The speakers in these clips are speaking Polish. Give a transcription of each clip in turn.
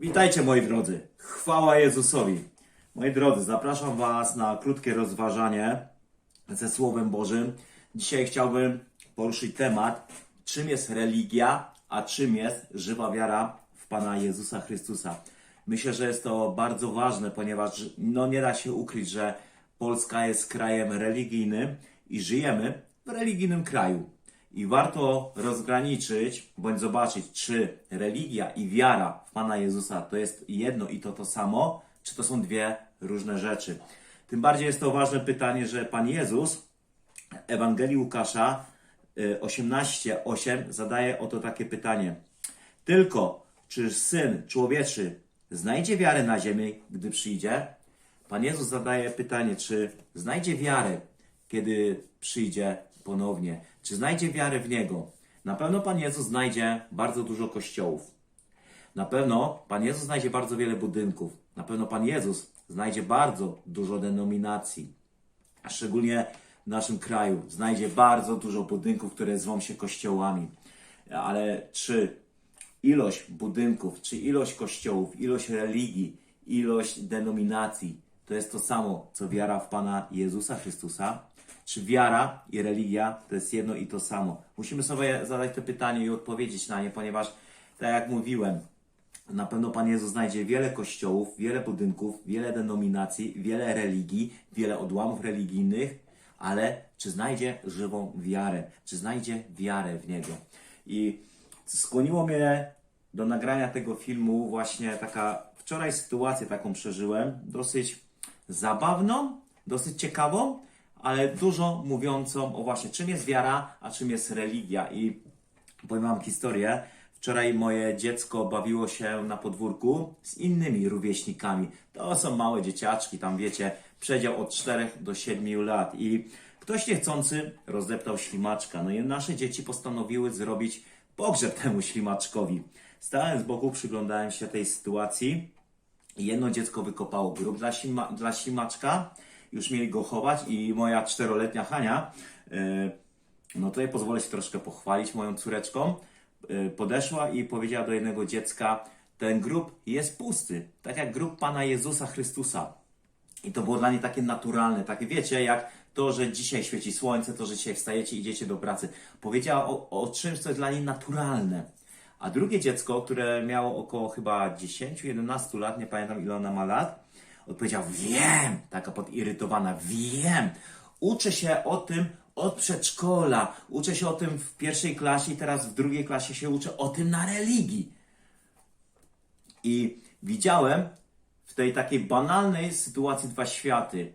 Witajcie moi drodzy, chwała Jezusowi. Moi drodzy, zapraszam Was na krótkie rozważanie ze Słowem Bożym. Dzisiaj chciałbym poruszyć temat, czym jest religia, a czym jest żywa wiara w Pana Jezusa Chrystusa. Myślę, że jest to bardzo ważne, ponieważ no, nie da się ukryć, że Polska jest krajem religijnym i żyjemy w religijnym kraju. I warto rozgraniczyć, bądź zobaczyć, czy religia i wiara w Pana Jezusa to jest jedno i to to samo, czy to są dwie różne rzeczy. Tym bardziej jest to ważne pytanie, że Pan Jezus w Ewangelii Łukasza y, 18:8 zadaje oto takie pytanie. Tylko czy syn człowieczy znajdzie wiarę na ziemi, gdy przyjdzie? Pan Jezus zadaje pytanie, czy znajdzie wiarę, kiedy przyjdzie ponownie? Czy znajdzie wiarę w Niego? Na pewno Pan Jezus znajdzie bardzo dużo kościołów. Na pewno Pan Jezus znajdzie bardzo wiele budynków. Na pewno Pan Jezus znajdzie bardzo dużo denominacji. A szczególnie w naszym kraju znajdzie bardzo dużo budynków, które zwą się kościołami. Ale czy ilość budynków, czy ilość kościołów, ilość religii, ilość denominacji to jest to samo, co wiara w Pana Jezusa Chrystusa? Czy wiara i religia to jest jedno i to samo? Musimy sobie zadać to pytanie i odpowiedzieć na nie, ponieważ, tak jak mówiłem, na pewno Pan Jezus znajdzie wiele kościołów, wiele budynków, wiele denominacji, wiele religii, wiele odłamów religijnych, ale czy znajdzie żywą wiarę? Czy znajdzie wiarę w Niego? I skłoniło mnie do nagrania tego filmu właśnie taka wczoraj sytuację taką przeżyłem, dosyć zabawną, dosyć ciekawą, ale dużo mówiącą o właśnie czym jest wiara, a czym jest religia. I powiem Wam historię. Wczoraj moje dziecko bawiło się na podwórku z innymi rówieśnikami. To są małe dzieciaczki, tam wiecie, przedział od 4 do 7 lat. I ktoś niechcący rozdeptał ślimaczka. No i nasze dzieci postanowiły zrobić pogrzeb temu ślimaczkowi. Stałem z boku, przyglądałem się tej sytuacji. Jedno dziecko wykopało grób dla, ślima, dla ślimaczka. Już mieli go chować i moja czteroletnia Hania, yy, no tutaj pozwolę się troszkę pochwalić moją córeczką, yy, podeszła i powiedziała do jednego dziecka, ten grób jest pusty, tak jak grób Pana Jezusa Chrystusa. I to było dla niej takie naturalne, takie wiecie, jak to, że dzisiaj świeci słońce, to, że dzisiaj wstajecie i idziecie do pracy. Powiedziała o, o czymś, co jest dla niej naturalne. A drugie dziecko, które miało około chyba 10-11 lat, nie pamiętam ile ona ma lat, odpowiedział: Wiem, taka podirytowana, wiem. Uczę się o tym od przedszkola, uczę się o tym w pierwszej klasie i teraz w drugiej klasie się uczę o tym na religii. I widziałem w tej takiej banalnej sytuacji dwa światy.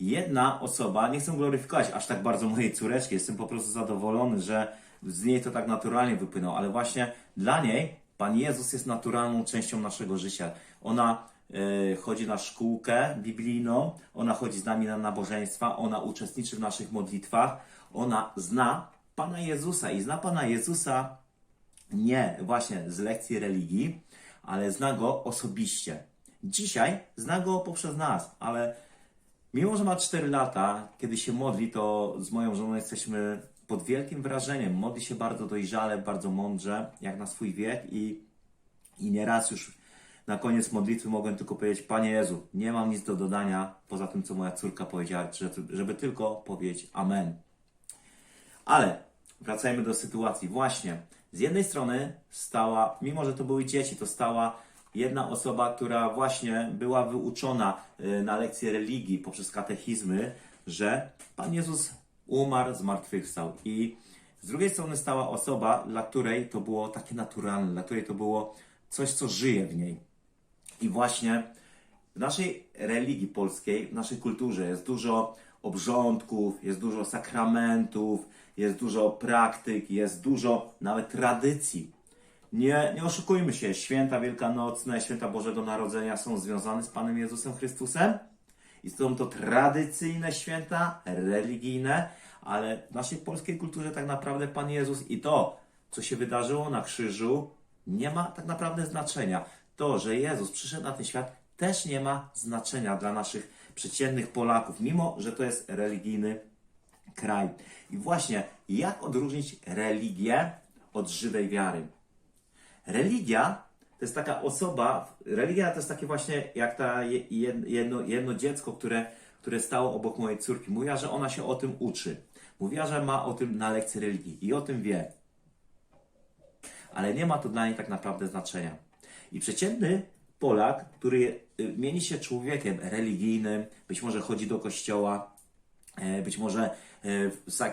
Jedna osoba, nie chcę gloryfikować aż tak bardzo mojej córeczki, jestem po prostu zadowolony, że z niej to tak naturalnie wypłynęło, ale właśnie dla niej Pan Jezus jest naturalną częścią naszego życia. Ona e, chodzi na szkółkę biblijną, ona chodzi z nami na nabożeństwa, ona uczestniczy w naszych modlitwach, ona zna Pana Jezusa i zna Pana Jezusa nie właśnie z lekcji religii, ale zna go osobiście. Dzisiaj zna go poprzez nas, ale mimo, że ma 4 lata, kiedy się modli, to z moją żoną jesteśmy pod wielkim wrażeniem. Modli się bardzo dojrzale, bardzo mądrze, jak na swój wiek i, i nieraz już na koniec modlitwy mogłem tylko powiedzieć, Panie Jezu, nie mam nic do dodania poza tym, co moja córka powiedziała, żeby, tylko powiedzieć Amen. Ale wracajmy do sytuacji. Właśnie, z jednej strony stała, mimo że to były dzieci, to stała jedna osoba, która właśnie była wyuczona y, na lekcje religii poprzez katechizmy, że Pan Jezus umarł, zmartwychwstał. I z drugiej strony stała osoba, dla której to było takie naturalne, dla której to było coś, co żyje w niej. I właśnie w naszej religii polskiej, w naszej kulturze jest dużo obrządków, jest dużo sakramentów, jest dużo praktyk, jest dużo nawet tradycji. Nie, nie oszukujmy się, święta wielkanocne, święta Bożego Narodzenia są związane z Panem Jezusem Chrystusem i są to tradycyjne święta, religijne, ale w naszej polskiej kulturze tak naprawdę Pan Jezus i to, co się wydarzyło na krzyżu, nie ma tak naprawdę znaczenia. To, że Jezus przyszedł na ten świat, też nie ma znaczenia dla naszych przeciętnych Polaków, mimo że to jest religijny kraj. I właśnie, jak odróżnić religię od żywej wiary? Religia to jest taka osoba, religia to jest takie właśnie jak ta je- jed- jedno, jedno dziecko, które, które stało obok mojej córki. Mówiła, że ona się o tym uczy. Mówiła, że ma o tym na lekcji religii i o tym wie. Ale nie ma to dla niej tak naprawdę znaczenia. I przeciętny Polak, który y, mieni się człowiekiem religijnym, być może chodzi do kościoła, e, być może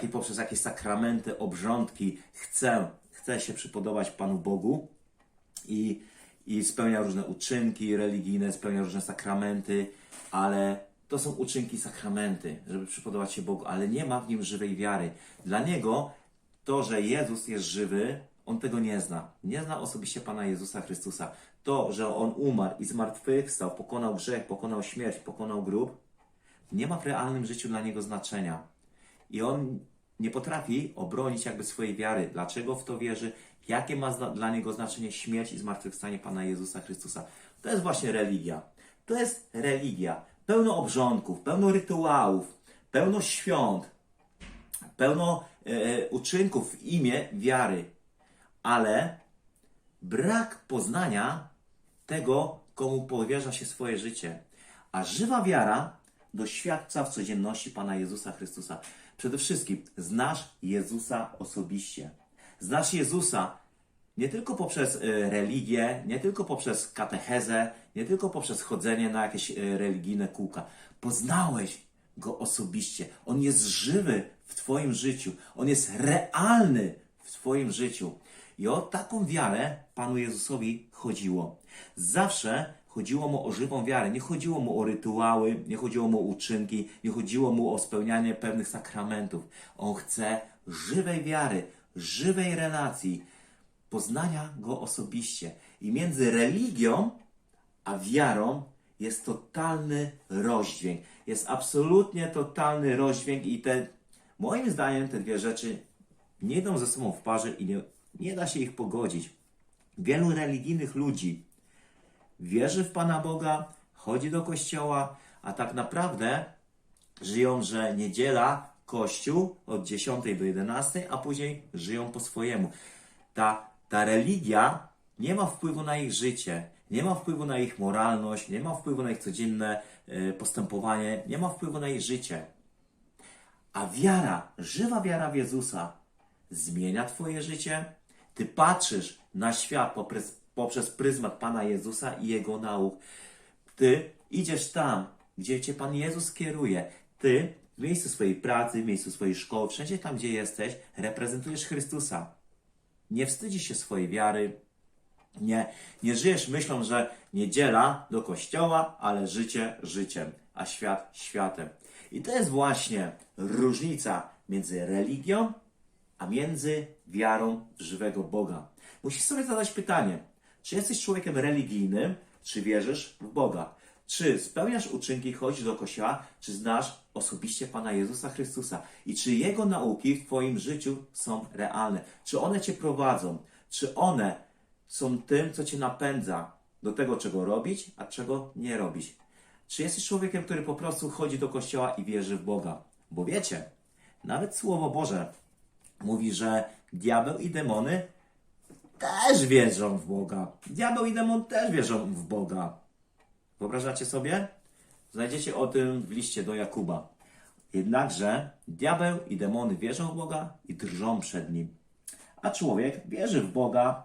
e, poprzez jakieś sakramenty, obrządki chce, chce się przypodobać Panu Bogu i, i spełnia różne uczynki religijne, spełnia różne sakramenty, ale to są uczynki, sakramenty, żeby przypodobać się Bogu, ale nie ma w nim żywej wiary. Dla niego to, że Jezus jest żywy, on tego nie zna. Nie zna osobiście Pana Jezusa Chrystusa. To, że on umarł i zmartwychwstał, pokonał grzech, pokonał śmierć, pokonał grób, nie ma w realnym życiu dla niego znaczenia. I on nie potrafi obronić jakby swojej wiary. Dlaczego w to wierzy? Jakie ma dla niego znaczenie śmierć i zmartwychwstanie Pana Jezusa Chrystusa? To jest właśnie religia. To jest religia. Pełno obrządków, pełno rytuałów, pełno świąt, pełno e, uczynków w imię wiary. Ale brak poznania tego, komu powierza się swoje życie. A żywa wiara doświadcza w codzienności Pana Jezusa Chrystusa. Przede wszystkim znasz Jezusa osobiście. Znasz Jezusa nie tylko poprzez e, religię, nie tylko poprzez katechezę, nie tylko poprzez chodzenie na jakieś e, religijne kółka. Poznałeś Go osobiście. On jest żywy w Twoim życiu. On jest realny w Twoim życiu. I o taką wiarę Panu Jezusowi chodziło. Zawsze chodziło mu o żywą wiarę. Nie chodziło mu o rytuały, nie chodziło mu o uczynki, nie chodziło mu o spełnianie pewnych sakramentów. On chce żywej wiary, żywej relacji, poznania Go osobiście. I między religią a wiarą jest totalny rozdźwięk. Jest absolutnie totalny rozdźwięk i te, moim zdaniem, te dwie rzeczy nie idą ze sobą w parze i nie, nie da się ich pogodzić. Wielu religijnych ludzi wierzy w Pana Boga, chodzi do kościoła, a tak naprawdę żyją, że niedziela, kościół od 10 do 11, a później żyją po swojemu. Ta, ta religia nie ma wpływu na ich życie, nie ma wpływu na ich moralność, nie ma wpływu na ich codzienne e, postępowanie, nie ma wpływu na ich życie. A wiara, żywa wiara w Jezusa zmienia Twoje życie. Ty patrzysz na świat poprzez, poprzez pryzmat Pana Jezusa i Jego nauk. Ty idziesz tam, gdzie Cię Pan Jezus kieruje. Ty w miejscu swojej pracy, w miejscu swojej szkoły, wszędzie tam, gdzie jesteś, reprezentujesz Chrystusa. Nie wstydzisz się swojej wiary, nie, nie żyjesz myślą, że niedziela do kościoła, ale życie życiem, a świat światem. I to jest właśnie różnica między religią, a między wiarą w żywego Boga. Musisz sobie zadać pytanie, czy jesteś człowiekiem religijnym, czy wierzysz w Boga? Czy spełniasz uczynki, chodzisz do kościoła, czy znasz osobiście Pana Jezusa Chrystusa? I czy Jego nauki w Twoim życiu są realne? Czy one Cię prowadzą? Czy one są tym, co Cię napędza do tego, czego robić, a czego nie robić? Czy jesteś człowiekiem, który po prostu chodzi do kościoła i wierzy w Boga? Bo wiecie, nawet Słowo Boże mówi, że diabeł i demony też wierzą w Boga. Diabeł i demon też wierzą w Boga. Wyobrażacie sobie? Znajdziecie o tym w liście do Jakuba. Jednakże diabeł i demony wierzą w Boga i drżą przed nim. A człowiek wierzy w Boga,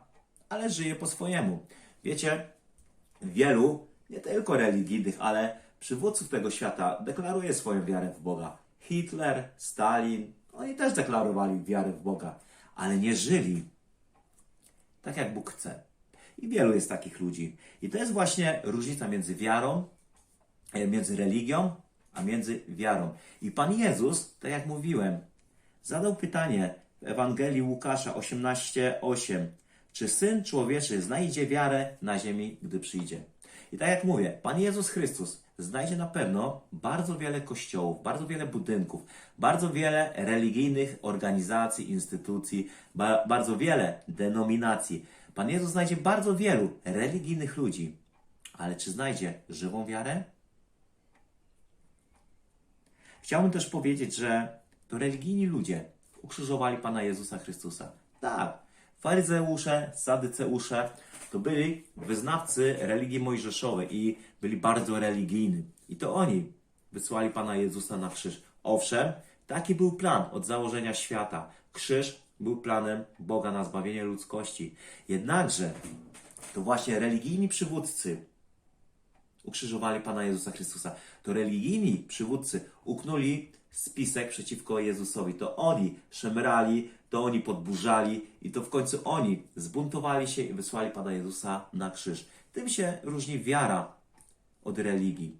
ale żyje po swojemu. Wiecie, wielu, nie tylko religijnych, ale przywódców tego świata deklaruje swoją wiarę w Boga. Hitler, Stalin, oni też deklarowali wiarę w Boga, ale nie żyli tak, jak Bóg chce. I wielu jest takich ludzi. I to jest właśnie różnica między wiarą, między religią, a między wiarą. I Pan Jezus, tak jak mówiłem, zadał pytanie w Ewangelii Łukasza 18:8. Czy Syn Człowieczy znajdzie wiarę na ziemi, gdy przyjdzie? I tak jak mówię, Pan Jezus Chrystus znajdzie na pewno bardzo wiele kościołów, bardzo wiele budynków, bardzo wiele religijnych organizacji, instytucji, ba bardzo wiele denominacji. Pan Jezus znajdzie bardzo wielu religijnych ludzi, ale czy znajdzie żywą wiarę? Chciałbym też powiedzieć, że to religijni ludzie ukrzyżowali Pana Jezusa Chrystusa. Tak, faryzeusze, sadyceusze, to byli wyznawcy religii mojżeszowej i byli bardzo religijni. I to oni wysłali Pana Jezusa na krzyż. Owszem, taki był plan od założenia świata. Krzyż był planem Boga na zbawienie ludzkości. Jednakże to właśnie religijni przywódcy ukrzyżowali Pana Jezusa Chrystusa. To religijni przywódcy uknuli spisek przeciwko Jezusowi. To oni szemrali, to oni podburzali i to w końcu oni zbuntowali się i wysłali Pana Jezusa na krzyż. Tym się różni wiara od religii.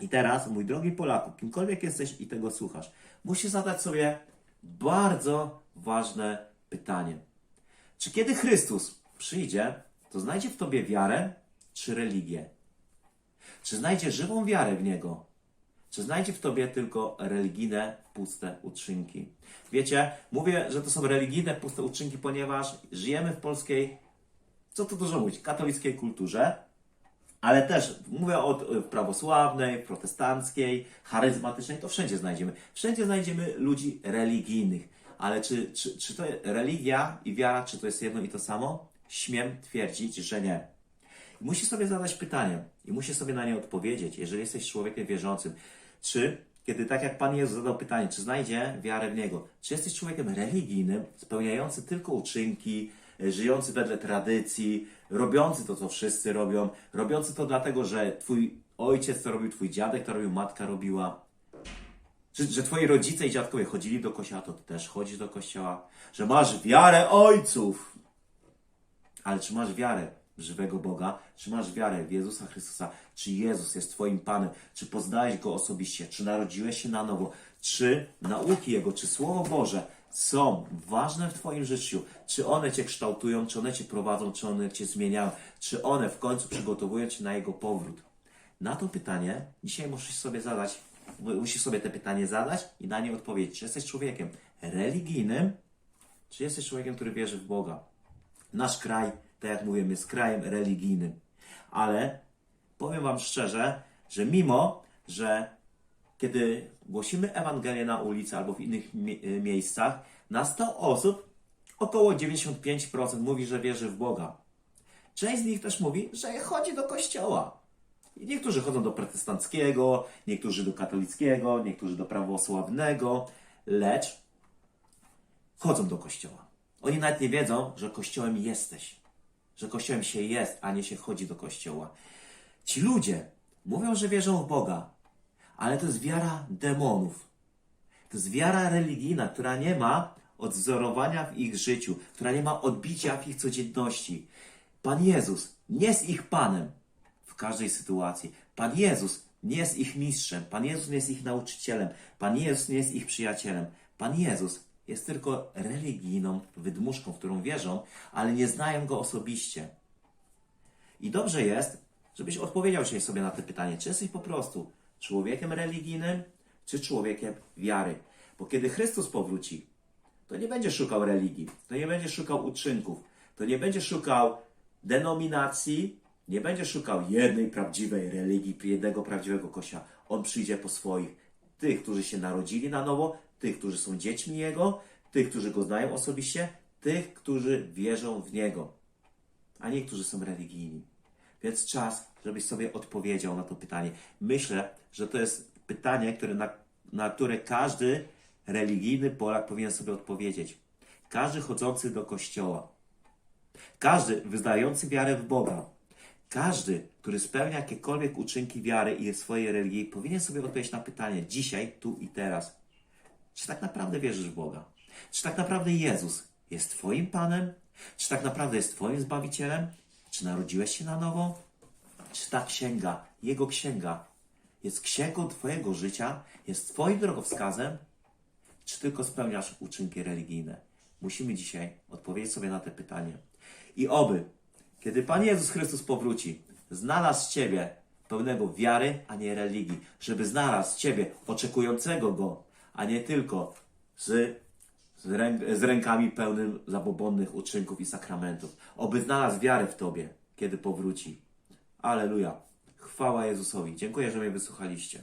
I teraz, mój drogi Polaku, kimkolwiek jesteś i tego słuchasz, musisz zadać sobie bardzo ważne pytanie. Czy kiedy Chrystus przyjdzie, to znajdzie w tobie wiarę czy religię? Czy znajdzie żywą wiarę w Niego? Czy znajdzie w Tobie tylko religijne, puste uczynki? Wiecie, mówię, że to są religijne, puste uczynki, ponieważ żyjemy w polskiej, co tu dużo mówić, katolickiej kulturze, ale też mówię o prawosławnej, protestanckiej, charyzmatycznej, to wszędzie znajdziemy. Wszędzie znajdziemy ludzi religijnych. Ale czy, czy, czy to religia i wiara, czy to jest jedno i to samo? Śmiem twierdzić, że nie. I musisz sobie zadać pytanie i musisz sobie na nie odpowiedzieć, jeżeli jesteś człowiekiem wierzącym. Czy, kiedy tak jak Pan Jezus zadał pytanie, czy znajdzie wiarę w Niego, czy jesteś człowiekiem religijnym, spełniający tylko uczynki, e, żyjący wedle tradycji, robiący to, co wszyscy robią, robiący to dlatego, że Twój ojciec to robił, Twój dziadek to robił, matka robiła, że, że twoi rodzice i dziadkowie chodzili do kościoła, to ty też chodzisz do kościoła. Że masz wiarę ojców. Ale czy masz wiarę żywego Boga? Czy masz wiarę w Jezusa Chrystusa? Czy Jezus jest twoim Panem? Czy poznałeś Go osobiście? Czy narodziłeś się na nowo? Czy nauki Jego, czy Słowo Boże są ważne w twoim życiu? Czy one cię kształtują? Czy one cię prowadzą? Czy one cię zmieniają? Czy one w końcu przygotowują cię na Jego powrót? Na to pytanie dzisiaj musisz sobie zadać, musisz sobie te pytanie zadać i na nie odpowiedzieć. Czy jesteś człowiekiem religijnym, czy jesteś człowiekiem, który wierzy w Boga? Nasz kraj, tak jak mówimy, jest krajem religijnym. Ale powiem Wam szczerze, że mimo, że kiedy głosimy Ewangelię na ulicy albo w innych mie- y, miejscach, na 100 osób około 95% mówi, że wierzy w Boga. Część z nich też mówi, że chodzi do kościoła. I niektórzy chodzą do protestanckiego, niektórzy do katolickiego, niektórzy do prawosławnego, lecz chodzą do kościoła. Oni nawet nie wiedzą, że kościołem jesteś. Że kościołem się jest, a nie się chodzi do kościoła. Ci ludzie mówią, że wierzą w Boga, ale to jest wiara demonów. To jest wiara religijna, która nie ma odwzorowania w ich życiu, która nie ma odbicia w ich codzienności. Pan Jezus nie jest ich Panem w każdej sytuacji. Pan Jezus nie jest ich mistrzem. Pan Jezus nie jest ich nauczycielem. Pan Jezus nie jest ich przyjacielem. Pan Jezus jest tylko religijną wydmuszką, w którą wierzą, ale nie znają Go osobiście. I dobrze jest, żebyś odpowiedział się sobie na to pytanie, czy jesteś po prostu człowiekiem religijnym, czy człowiekiem wiary. Bo kiedy Chrystus powróci, to nie będzie szukał religii, to nie będzie szukał uczynków, to nie będzie szukał denominacji, nie będzie szukał jednej prawdziwej religii, jednego prawdziwego kościoła. On przyjdzie po swoich, tych, którzy się narodzili na nowo, tych, którzy są dziećmi Jego, tych, którzy Go znają osobiście, tych, którzy wierzą w Niego, a nie którzy są religijni. Więc czas, żebyś sobie odpowiedział na to pytanie. Myślę, że to jest pytanie, które na, na które każdy religijny Polak powinien sobie odpowiedzieć. Każdy chodzący do kościoła, każdy wyznający wiarę w Boga, każdy, który spełnia jakiekolwiek uczynki wiary i swojej religii, powinien sobie odpowiedzieć na pytanie dzisiaj, tu i teraz. Czy tak naprawdę wierzysz w Boga? Czy tak naprawdę Jezus jest Twoim Panem? Czy tak naprawdę jest Twoim Zbawicielem? Czy narodziłeś się na nowo? Czy ta księga, Jego księga, jest księgą Twojego życia? Jest Twoim drogowskazem? Czy tylko spełniasz uczynki religijne? Musimy dzisiaj odpowiedzieć sobie na te pytanie. I oby, kiedy Pan Jezus Chrystus powróci, znalazł Ciebie pełnego wiary, a nie religii. Żeby znalazł Ciebie oczekującego Go, a nie tylko z, z, z rękami pełnym zabobonnych uczynków i sakramentów. Oby znalazł wiarę w Tobie, kiedy powróci. Aleluja. Chwała Jezusowi. Dziękuję, że mnie wysłuchaliście.